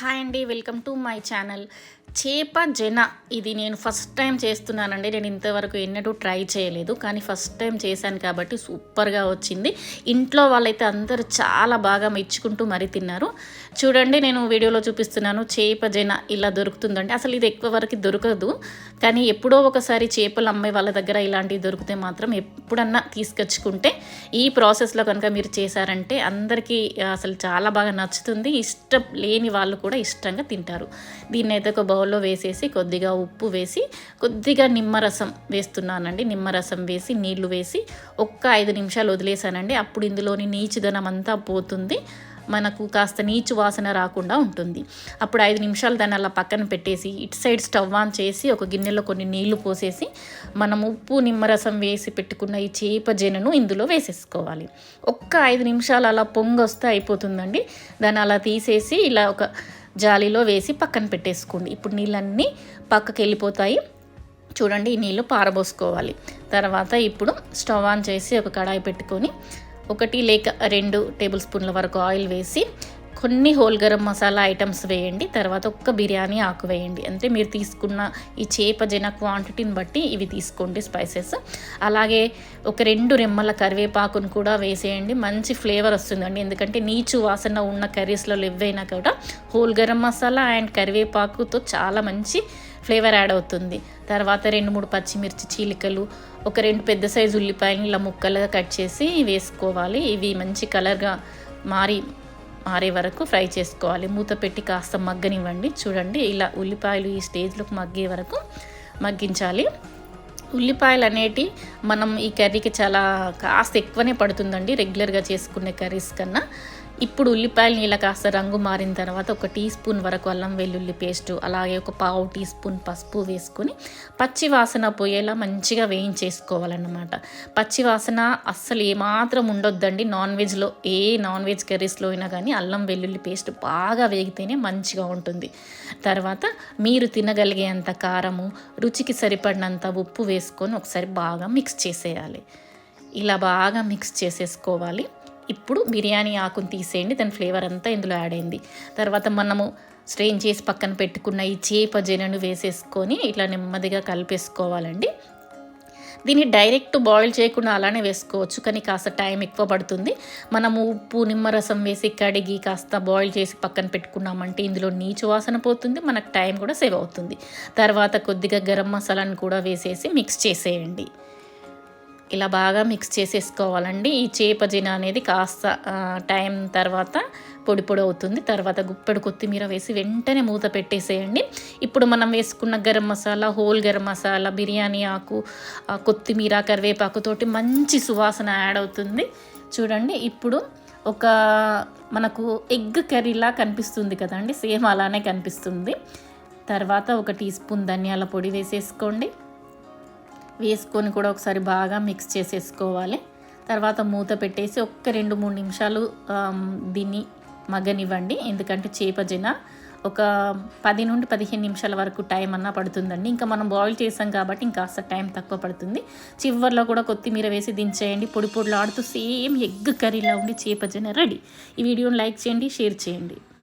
Hi అండి welcome to my channel. చేప జన ఇది నేను ఫస్ట్ టైం చేస్తున్నానండి. నేను ఇంతవరకు ఎన్నడూ ట్రై చేయలేదు కానీ ఫస్ట్ టైం చేశాను కాబట్టి సూపర్గా వచ్చింది. ఇంట్లో వాళ్ళైతే అందరూ చాలా బాగా మెచ్చుకుంటూ మరీ తిన్నారు. చూడండి నేను వీడియోలో చూపిస్తున్నాను చేప జన ఇలా దొరుకుతుందండి అసలు ఇది ఎక్కువ వరకు దొరకదు కానీ ఎప్పుడో ఒకసారి చేపలు అమ్మే వాళ్ళ దగ్గర ఇలాంటివి దొరికితే మాత్రం ఎప్పుడన్నా తీసుకొచ్చుకుంటే ఈ ప్రాసెస్లో కనుక మీరు చేశారంటే అందరికీ అసలు చాలా బాగా నచ్చుతుంది. ఇష్టం లేని వాళ్ళు కూడా కూడా ఇష్టంగా తింటారు. దీన్ని అయితే ఒక బౌల్లో వేసేసి కొద్దిగా ఉప్పు వేసి కొద్దిగా నిమ్మరసం వేస్తున్నానండి. నిమ్మరసం వేసి నీళ్ళు వేసి ఒక్క ఐదు నిమిషాలు వదిలేసానండి. అప్పుడు ఇందులోని నీచుదనం అంతా పోతుంది. మనకు కాస్త నీచు వాసన రాకుండా ఉంటుంది. అప్పుడు ఐదు నిమిషాలు దాన్ని అలా పక్కన పెట్టేసి ఇటు సైడ్ స్టవ్ ఆన్ చేసి ఒక గిన్నెలో కొన్ని నీళ్ళు పోసేసి మనం ఉప్పు నిమ్మరసం వేసి పెట్టుకున్న ఈ చేప జెనను ఇందులో వేసేసుకోవాలి. ఒక్క ఐదు నిమిషాలు అలా పొంగొస్తే అయిపోతుందండి. దాన్ని అలా తీసేసి ఇలా ఒక జాలీలో వేసి పక్కన పెట్టేసుకోండి. ఇప్పుడు నీళ్ళన్నీ పక్కకి వెళ్ళిపోతాయి చూడండి ఈ నీళ్ళు పారబోసుకోవాలి. తర్వాత ఇప్పుడు స్టవ్ ఆన్ చేసి ఒక కడాయి పెట్టుకొని ఒకటి లేక రెండు టేబుల్ స్పూన్ల వరకు ఆయిల్ వేసి కొన్ని హోల్ గరం మసాలా ఐటమ్స్ వేయండి తర్వాత ఒక్క బిర్యానీ ఆకు వేయండి. అంటే మీరు తీసుకున్న ఈ చేప జన క్వాంటిటీని బట్టి ఇవి తీసుకోండి స్పైసెస్. అలాగే ఒక రెండు రెమ్మల కరివేపాకును కూడా వేసేయండి. మంచి ఫ్లేవర్ వస్తుందండి. ఎందుకంటే నీచు వాసన ఉన్న కర్రీస్లో ఎవైనా కూడా హోల్ గరం మసాలా అండ్ కరివేపాకుతో చాలా మంచి ఫ్లేవర్ యాడ్ అవుతుంది. తర్వాత రెండు మూడు పచ్చిమిర్చి చీలికలు ఒక రెండు పెద్ద సైజు ఉల్లిపాయలు ఇలా ముక్కలుగా కట్ చేసి వేసుకోవాలి. ఇవి మంచి కలర్గా మారి మారే వరకు ఫ్రై చేసుకోవాలి. మూత పెట్టి కాస్త మగ్గనివ్వండి. చూడండి ఇలా ఉల్లిపాయలు ఈ స్టేజ్లోకి మగ్గే వరకు మగ్గించాలి. ఉల్లిపాయలు అనేటి మనం ఈ కర్రీకి చాలా కాస్త ఎక్కువనే పడుతుందండి రెగ్యులర్గా చేసుకునే కర్రీస్ కన్నా. ఇప్పుడు ఉల్లిపాయలు నీళ్ళ కాస్త రంగు మారిన తర్వాత ఒక టీ స్పూన్ వరకు అల్లం వెల్లుల్లి పేస్టు అలాగే ఒక పావు టీ స్పూన్ పసుపు వేసుకొని పచ్చి వాసన పోయేలా మంచిగా వేయించేసుకోవాలన్నమాట. పచ్చి వాసన అస్సలు ఏమాత్రం ఉండొద్దండి. నాన్ వెజ్లో ఏ నాన్ వెజ్ కర్రీస్లో అయినా కానీ అల్లం వెల్లుల్లి పేస్ట్ బాగా వేగితేనే మంచిగా ఉంటుంది. తర్వాత మీరు తినగలిగేంత కారము రుచికి సరిపడినంత ఉప్పు వేసుకొని ఒకసారి బాగా మిక్స్ చేసేయాలి. ఇలా బాగా మిక్స్ చేసేసుకోవాలి. ఇప్పుడు బిర్యానీ ఆకుని తీసేయండి దాని ఫ్లేవర్ అంతా ఇందులో యాడ్ అయింది. తర్వాత మనము స్ట్రెయిన్ చేసి పక్కన పెట్టుకున్న ఈ చేప జనను వేసేసుకొని ఇట్లా నెమ్మదిగా కలిపేసుకోవాలండి. దీన్ని డైరెక్ట్ బాయిల్ చేయకుండా అలానే వేసుకోవచ్చు కానీ కాస్త టైం ఎక్కువ పడుతుంది. మనము ఉప్పు నిమ్మరసం వేసి కడిగి కాస్త బాయిల్ చేసి పక్కన పెట్టుకున్నామంటే ఇందులో నీచు వాసన పోతుంది మనకు టైం కూడా సేవ్ అవుతుంది. తర్వాత కొద్దిగా గరం మసాలాను కూడా వేసేసి మిక్స్ చేసేయండి. ఇలా బాగా మిక్స్ చేసేసుకోవాలండి. ఈ చేప జిన అనేది కాస్త టైం తర్వాత పొడి పొడి అవుతుంది. తర్వాత గుప్పెడు కొత్తిమీర వేసి వెంటనే మూత పెట్టేసేయండి. ఇప్పుడు మనం వేసుకున్న గరం మసాలా హోల్ గరం మసాలా బిర్యానీ ఆకు కొత్తిమీర కరివేపాకుతోటి మంచి సువాసన యాడ్ అవుతుంది. చూడండి ఇప్పుడు ఒక మనకు ఎగ్ కర్రీలా కనిపిస్తుంది కదండి. సేమ్ అలానే కనిపిస్తుంది. తర్వాత ఒక టీ స్పూన్ ధనియాల పొడి వేసేసుకోండి. వేసుకొని కూడా ఒకసారి బాగా మిక్స్ చేసేసుకోవాలి. తర్వాత మూత పెట్టేసి ఒక్క రెండు మూడు నిమిషాలు దీన్ని మగ్గనివ్వండి. ఎందుకంటే చేప జన ఒక పది నుండి పదిహేను నిమిషాల వరకు టైం అన్నా పడుతుందండి. ఇంకా మనం బాయిల్ చేసాం కాబట్టి ఇంకా కాస్త టైం తక్కువ పడుతుంది. చివర్లో కూడా కొత్తిమీర వేసి దించేయండి. పొడి పొడిలాడుతూ సేమ్ ఎగ్ కర్రీలా ఉండి చేప జన రెడీ. ఈ వీడియోని లైక్ చేయండి షేర్ చేయండి.